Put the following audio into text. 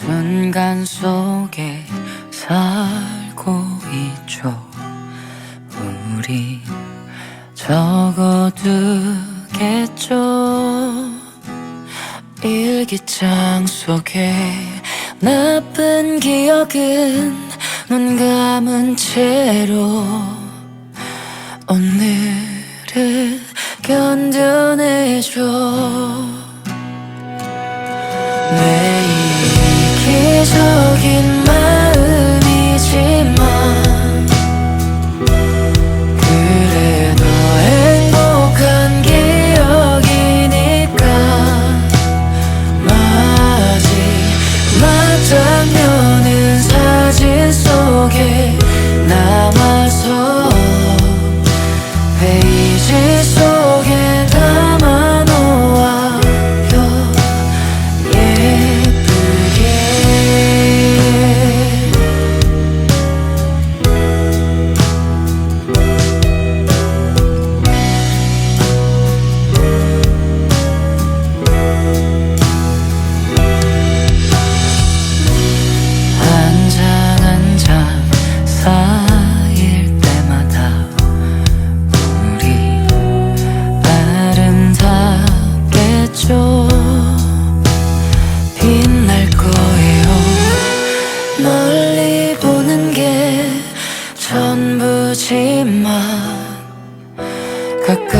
순간 속에 살고 있죠. 우리 적어두겠죠. 일기장 속에 나쁜 기억은 눈 감은 채로 오늘을 견뎌내줘 이기적인 마 쌓일 때마다 우리 아름답겠죠. 빛날 거예요. 멀리 보는 게 전부지만 가까이